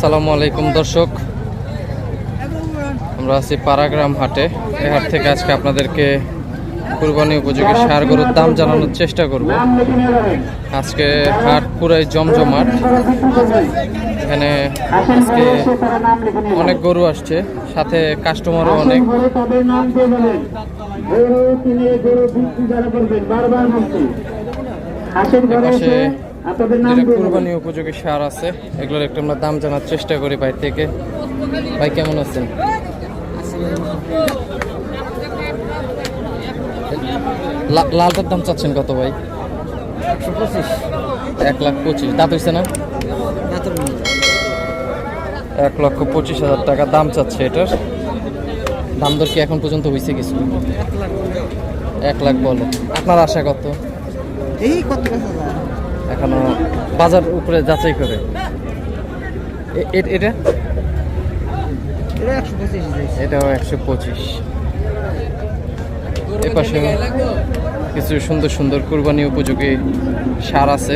আসসালামু আলাইকুম, দর্শক। আমরা আছি পারাগ্রাম হাটে। এই হাট থেকে আজকে আপনাদেরকে কুরবানি উপযোগী সার গরুর দাম জানানোর চেষ্টা করব। আজকে হাট পুরাই জমজমাট। এখানে আজকে অনেক গরু আসছে, সাথে কাস্টমারও অনেক। তাদের করবেন উপযোগী সার আছে এগুলোর একটু আমরা দাম জানার চেষ্টা করি বাইর থেকে। ভাই কেমন আছেন? লা- লালটার দাম চাচ্ছেন কত ভাই? এক লাখ পঁচিশ। দাঁত হয়েছে না? এক লক্ষ পঁচিশ হাজার টাকা দাম চাচ্ছে এটার। দাম দর কি এখন পর্যন্ত হয়েছে কিছু? এক লাখ বলে। আপনার আশা কত? এই কত এখনও বাজার উপরে যাচাই করে। এটা? এটাও একশো পঁচিশ। এপাশে কিছু সুন্দর সুন্দর কুরবানি উপযোগী সার আছে।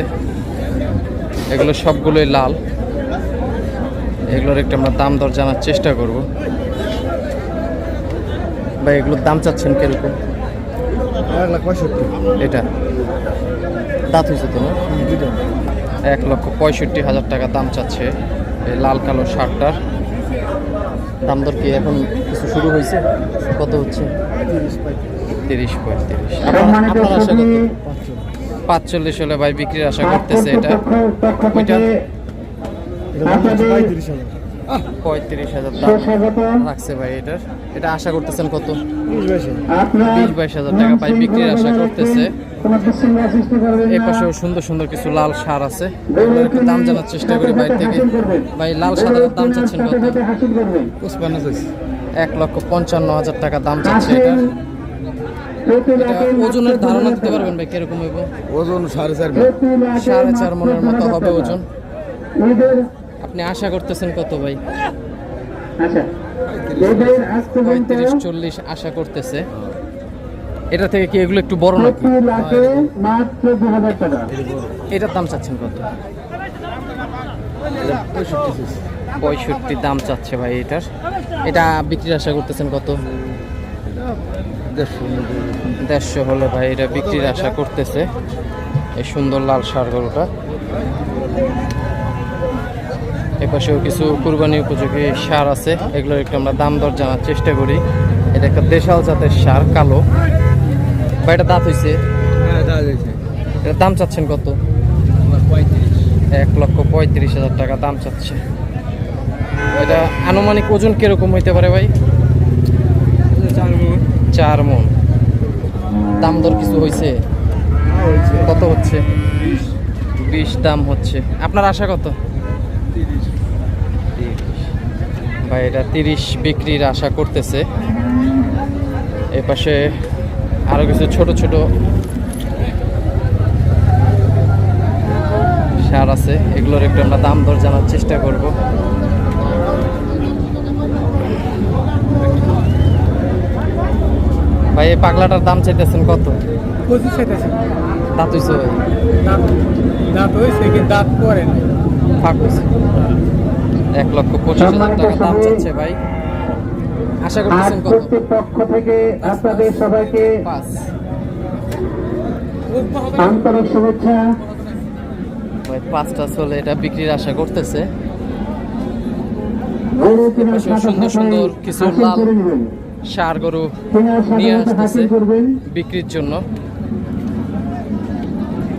এগুলো সবগুলোই লাল। এগুলোর একটু আমরা দাম দর জানার চেষ্টা করব। ভাই এগুলোর দাম চাচ্ছেন কীরকম? এক লাখ পঁয়ষট্টি। এটা। দাঁত হয়েছে তো না? এক লক্ষ পঁয়ষট্টি হাজার টাকা দাম চাচ্ছে এই লাল কালো শার্টটার। দাম দর কি এখন কিছু শুরু হয়েছে? কত হচ্ছে? তিরিশ পঁয়ত্রিশ। সম্মানিত আপনার আশা কত? পাঁচচল্লিশ হলে ভাই বিক্রির আশা করতেছে এটা। ওইটা? পঁয়ত্রিশ হাজার। দাম রাখছে ভাই এটার। এটা আশা করতেছেন কত? বিশ বাইশ হাজার টাকা ভাই বিক্রির আশা করতেছে। পাশেও সুন্দর সুন্দর কিছু লাল সার আছে। একটু দাম জানার চেষ্টা করি বাইরে থেকে। ভাই লাল সাদার দাম চাচ্ছেন কত? এক লক্ষ পঞ্চান্ন হাজার টাকা দাম চাচ্ছে এটা। ওজনের ধারণা দিতে পারবেন ভাই কীরকম হইব? ওজন সাড়ে চার সাড়ে চার মনের মতো হবে ওজন। আপনি আশা করতেছেন কত ভাই? আচ্ছা। পঁয়ত্রিশ চল্লিশ আশা করতেছে। এটা থেকে কি এগুলো একটু বড় নাকি? এটার দাম চাচ্ছেন কত? পঁয়ষট্টি দাম চাচ্ছে ভাই এটার। এটা বিক্রির আশা করতেছেন কত? দেড়শো হলে ভাই এটা বিক্রির আশা করতেছে। এই সুন্দর লাল সার গরুটা। এপাশেও কিছু কুরবানি উপযোগী সার আছে। এগুলোর একটু আমরা দাম দর জানার চেষ্টা করি। এটা একটা দেশাল জাতের সার কালো। বা এটা দাঁত হয়েছে এটার দাম চাচ্ছেন কত? এক লক্ষ পঁয়ত্রিশ হাজার টাকা দাম চাচ্ছে। এটা আনুমানিক ওজন কীরকম হইতে পারে ভাই? চার মন। দাম দর কিছু হয়েছে কত হচ্ছে? বিশ। দাম হচ্ছে। আপনার আশা কত? ভাই এটা তিরিশ বিক্রির আশা করতেছে। এ পাশে আরও কিছু ছোট ছোট সার আছে। এগুলোর একটু আমরা দাম দর জানার চেষ্টা করব। ভাই এই পাগলাটার দাম চাইতেছেন কত? পঁচিশ দাঁত ভাই। হয়েছে কিন্তু দাঁত পরে না ফাঁক হইছে। এক লক্ষ পঁচিশ হাজার টাকা দাম চাচ্ছে ভাই। আশা করতেছেন কত? কর্তৃপক্ষ থেকে আপনাদের সবাইকে আন্তরিক শুভেচ্ছা। পাঁচটা চলে এটা বিক্রির আশা করতেছে। সুন্দর সুন্দর কিছু লাল সার গরু নিয়ে আসতেছে বিক্রির জন্য।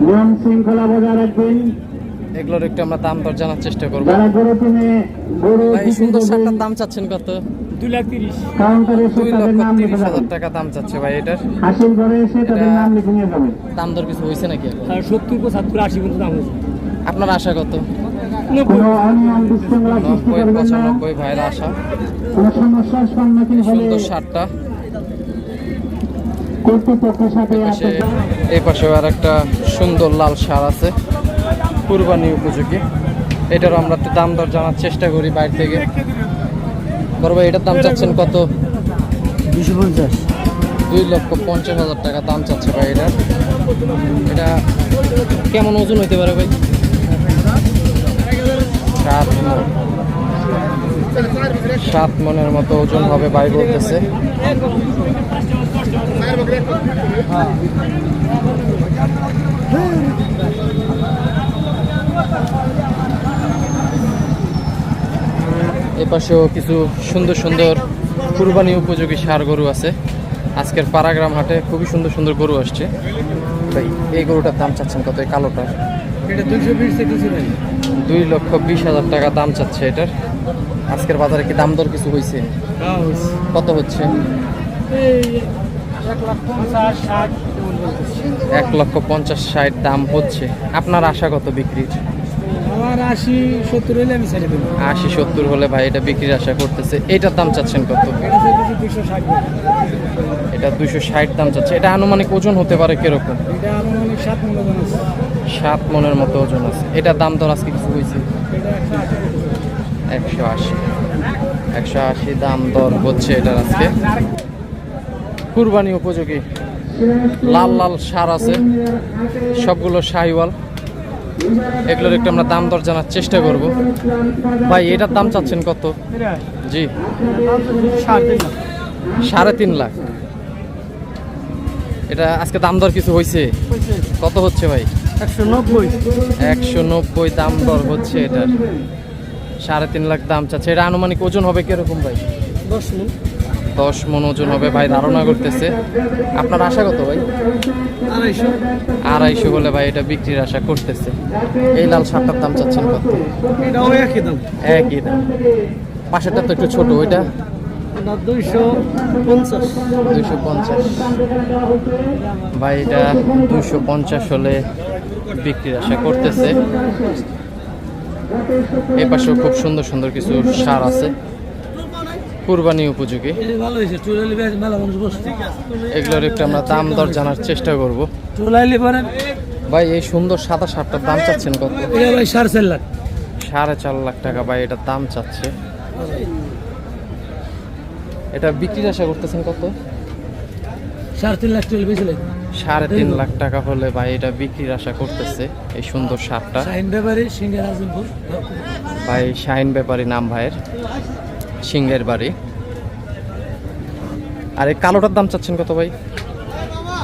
নিয়ম শৃঙ্খলা বজায় রাখবেন। এগুলোর একটু আমরা দাম দর জানার চেষ্টা করব। সুন্দর শার্টটার দাম চাচ্ছেন কত? দুই লাখ তিরিশ। কাউন্টারে এসে তাদের নাম লিখে তিরিশ হাজার টাকা দাম চাচ্ছে ভাই এটার। হাসিল ঘরে এসে তাদের নাম লিখে নিয়ে যাবেন দাম দর কিছু হয়েছে নাকি আর সত্তর পঁচাত্তর আশি পর্যন্ত দাম হয়েছে। আপনার আশা কত? নব্বই। পঁচানব্বই ভাইয়ের আশা। সমস্যার সম্মুখীন সুন্দর শার্টটা কর্তৃপক্ষের সাথে পাশে আপনার এই পাশেও আর একটা সুন্দর লাল সার আছে। কুরবানি উপযোগী। এটারও আমরা একটু দাম দর জানার চেষ্টা করি বাইরে থেকে। বড় ভাই এটার দাম চাচ্ছেন কত? দুশো পঞ্চাশ। দুই লক্ষ পঞ্চাশ হাজার টাকা দাম চাচ্ছে ভাই এটার। এটা কেমন ওজন হইতে পারে ভাই? সাত। সাত মনের মতো ওজন হবে ভাই বলতেছে। এপাশেও কিছু সুন্দর সুন্দর কুরবানি উপযোগী সার গরু আছে। আজকের পাড়াগ্রাম হাটে খুবই সুন্দর সুন্দর গরু আসছে। ভাই এই গরুটার দাম চাচ্ছেন কত? এই এটা বিশ দুই লক্ষ বিশ হাজার টাকা দাম চাচ্ছে এটার। আজকের বাজারে কি দাম দর কিছু হয়েছে কত হচ্ছে। এক লক্ষ পঞ্চাশ ষাট দাম হচ্ছে। আপনার আশা কত বিক্রির? আমার আশি সত্তর হলে আমি ছেড়ে দেবো। আশি সত্তর হলে ভাই এটা বিক্রির আশা করতেছে। এটার দাম চাচ্ছেন কত? দুশো ষাট এটা দুইশো ষাট দাম চাচ্ছে। এটা আনুমানিক ওজন হতে পারে কীরকম? এটা আনুমানিক সাত মূল্যবান আছে। সাত মনের মতো ওজন আছে। এটার দাম দর আজকে কিছু হয়েছে একশো আশি। একশো আশি। দাম দর হচ্ছে এটার আজকে। কুরবানি উপযোগী। লাল লাল সার আছে। সবগুলো শাহিওয়াল এগুলোর একটু আমরা দাম দর জানার চেষ্টা করব। ভাই, এটার দাম চাচ্ছেন কত? জি। সাড়ে তিন লাখ। এটা আজকে দাম দর কিছু হয়েছে কত হচ্ছে ভাই? একশো নব্বই একশো নব্বই। দাম দর হচ্ছে এটার। সাড়ে তিন লাখ দাম চাচ্ছে। এটা আনুমানিক ওজন হবে কীরকম ভাই? দশ মিনিট। দশ মন ওজন হবে ভাই ধারণা করতেছে। আপনার আশা কত ভাই? আড়াইশো। আড়াইশো বলে ভাই এটা বিক্রির আশা করতেছে। এই লাল শার্টটার দাম চাচ্ছেন কত? একই দাম। একই দাম। পাশেরটা তো একটু ছোট ওইটা? ভাই এটা দুইশো পঞ্চাশ হলে বিক্রির আশা করতেছে। এ পাশেও খুব সুন্দর সুন্দর কিছু সার আছে। কুরবানি উপযোগী। এগুলোর একটু আমরা দাম দর জানার চেষ্টা করব। ভাই এই সুন্দর সাদা শার্টটার দাম চাচ্ছেন কত? ভাই সাড়ে চার লাখ। সাড়ে চার লাখ টাকা ভাই এটার দাম চাচ্ছে। এটা বিক্রির আশা করতেছেন কত? সাড়ে তিন লাখ চলে বেশি লাগে। সাড়ে তিন লাখ টাকা হলে ভাই এটা বিক্রির আশা করতেছে এই সুন্দর শার্টটা। শাহিন ব্যাপারে সিঙ্গার ভাই শাহিন ব্যাপারী নাম ভাইয়ের। সিংহের বাড়ি। আর এই কালোটার দাম চাচ্ছেন কত ভাই?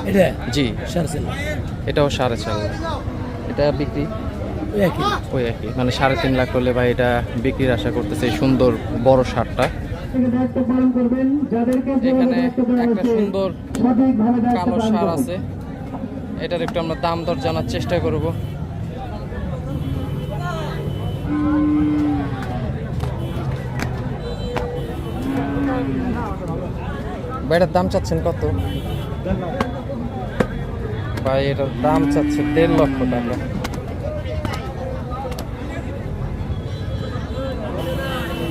এটা? জি। এটাও সাড়ে চার লাখ। এটা বিক্রি? ওই একই। মানে সাড়ে তিন লাখ করলে ভাই এটা বিক্রির আশা করতেছে সুন্দর বড় যাদেরকে এখানে একটা সুন্দর কালো সার আছে। এটার একটু আমরা দাম দর জানার চেষ্টা করব। ভাই এটার দাম চাচ্ছেন কত? ভাই, এটার দাম চাচ্ছে দেড় লক্ষ টাকা।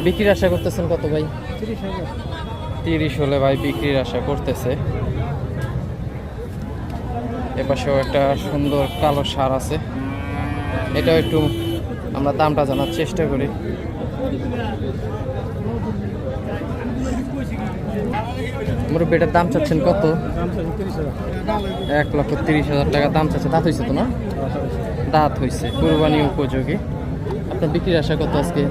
বিক্রির আশা করতেছেন কত ভাই? তিরিশ হলে ভাই বিক্রির আশা করতেছে। এপাশেও একটা সুন্দর কালো সার আছে। এটাও একটু আমরা দামটা জানার চেষ্টা করি। এটার দাম চাচ্ছেন কত? এক লক্ষ তিরিশ হাজার টাকা দাম চাচ্ছে। দাঁত হয়েছে তো না? দাঁত হয়েছে কুরবানি উপযোগী। আপনার বিক্রির আশা কত আজকে?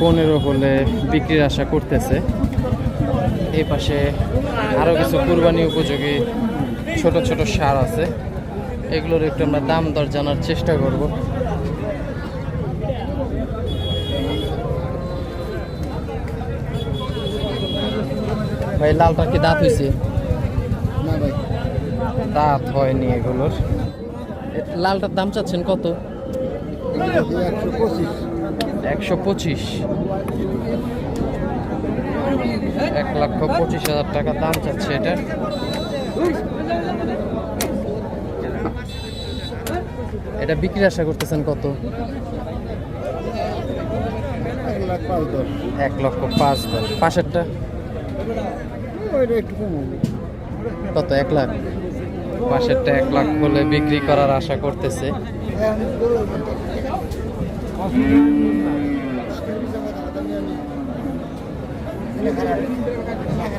পনেরো হলে বিক্রির আশা করতেছে। এই পাশে আরও কিছু কুরবানি উপযোগী ছোট ছোট সার আছে। এগুলোর একটু আমরা দাম দর জানার চেষ্টা করব। ভাই লালটা কি দাঁত হয়েছে না ভাই। দাঁত হয়নি এগুলোর। লালটার দাম চাচ্ছেন কত? একশো পঁচিশ। এক লক্ষ পঁচিশ হাজার টাকা দাম চাচ্ছে এটা। এটা বিক্রি আশা করতেছেন কত? এক লক্ষ পাঁচ দশ পাশেরটা? হবে কত, এক লাখ? পাশেরটা এক লাখ হলে বিক্রি করার আশা করতেছে।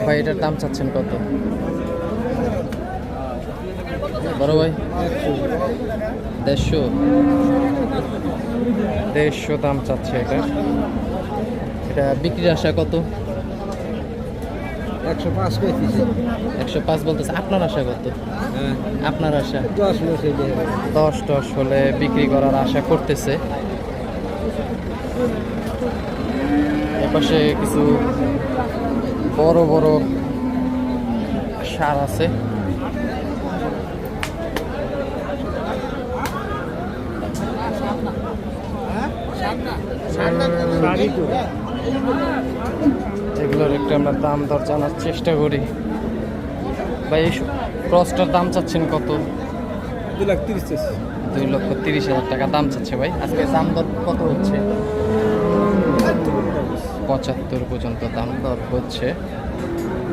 ভাই, এটার দাম চাচ্ছেন কত? বড় ভাই, দেড়শো। দেড়শো দাম চাচ্ছে এটা এটা। এটা বিক্রির আশা কত? একশো পাঁচ পেয়েছি একশো পাঁচ বলতেছে আপনার আশা কত? হ্যাঁ। আপনার আশা? দশ দশ দশ হলে বিক্রি করার আশা করতেছে। এপাশে কিছু বড় বড় সার আছে। এগুলোর একটু আমরা দাম দর জানার চেষ্টা করি। ভাই এই ক্রসটার দাম চাচ্ছেন কত? দু লাখ তিরিশ দুই লক্ষ তিরিশ হাজার টাকা দাম চাচ্ছে ভাই। আজকে দাম দর কত হচ্ছে? পঁচাত্তর পর্যন্ত দাম দর হচ্ছে।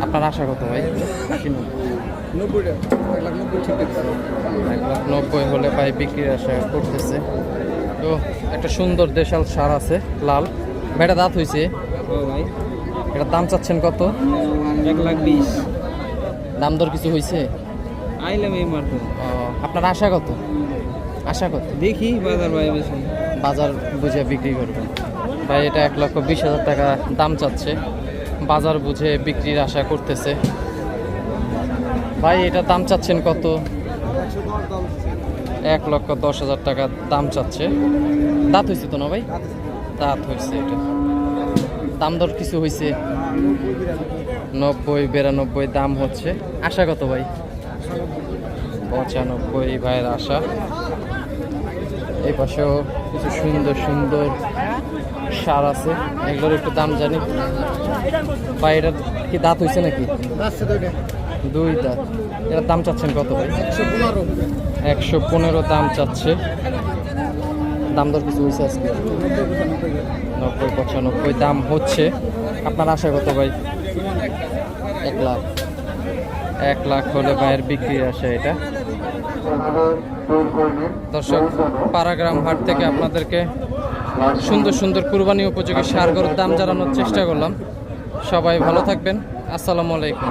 আপনার আশা কত ভাই? নব্বই। এক লাখ নব্বই হলে ভাই বিক্রির আশা করতেছে। তো একটা সুন্দর দেশাল সার আছে লাল। ভাইটা দাঁত হয়েছে ভাই। এটার দাম চাচ্ছেন কত? এক লাখ বিশ। দাম দর কিছু হয়েছে আইলাম এই ও, আপনার আশা কত? আশা কত? দেখি বাজার ভাই বেশি। বাজার বুঝে বিক্রি করবেন। ভাই এটা এক লক্ষ বিশ হাজার টাকা দাম চাচ্ছে। বাজার বুঝে বিক্রির আশা করতেছে। ভাই এটা দাম চাচ্ছেন কত? এক লক্ষ দশ হাজার টাকা দাম চাচ্ছে। দাঁত হয়েছে তো না ভাই? দাঁত হয়েছে এটা। দাম দর কিছু হয়েছে নব্বই, বিরানব্বই দাম হচ্ছে। আশা কত ভাই? পঁচানব্বই ভাইয়ের আশা। এই পাশেও কিছু সুন্দর সুন্দর সার আছে। এগুলোর একটু দাম জানি। বা কি দাঁত হয়েছে নাকি? দুই দাঁত। এটার দাম চাচ্ছেন কত ভাই? একশো পনেরো দাম চাচ্ছে। দাম দর কিছু হয়েছে আজকে? নব্বই, পঁচানব্বই দাম হচ্ছে। আপনার আশা কত ভাই? এক লাখ। এক লাখ হলে ভাইয়ের বিক্রি আসে এটা। দর্শক পারাগ্রাম হাট থেকে আপনাদেরকে সুন্দর সুন্দর কুরবানি উপযোগী সার গরুর দাম জানানোর চেষ্টা করলাম। সবাই ভালো থাকবেন। আসসালামু আলাইকুম।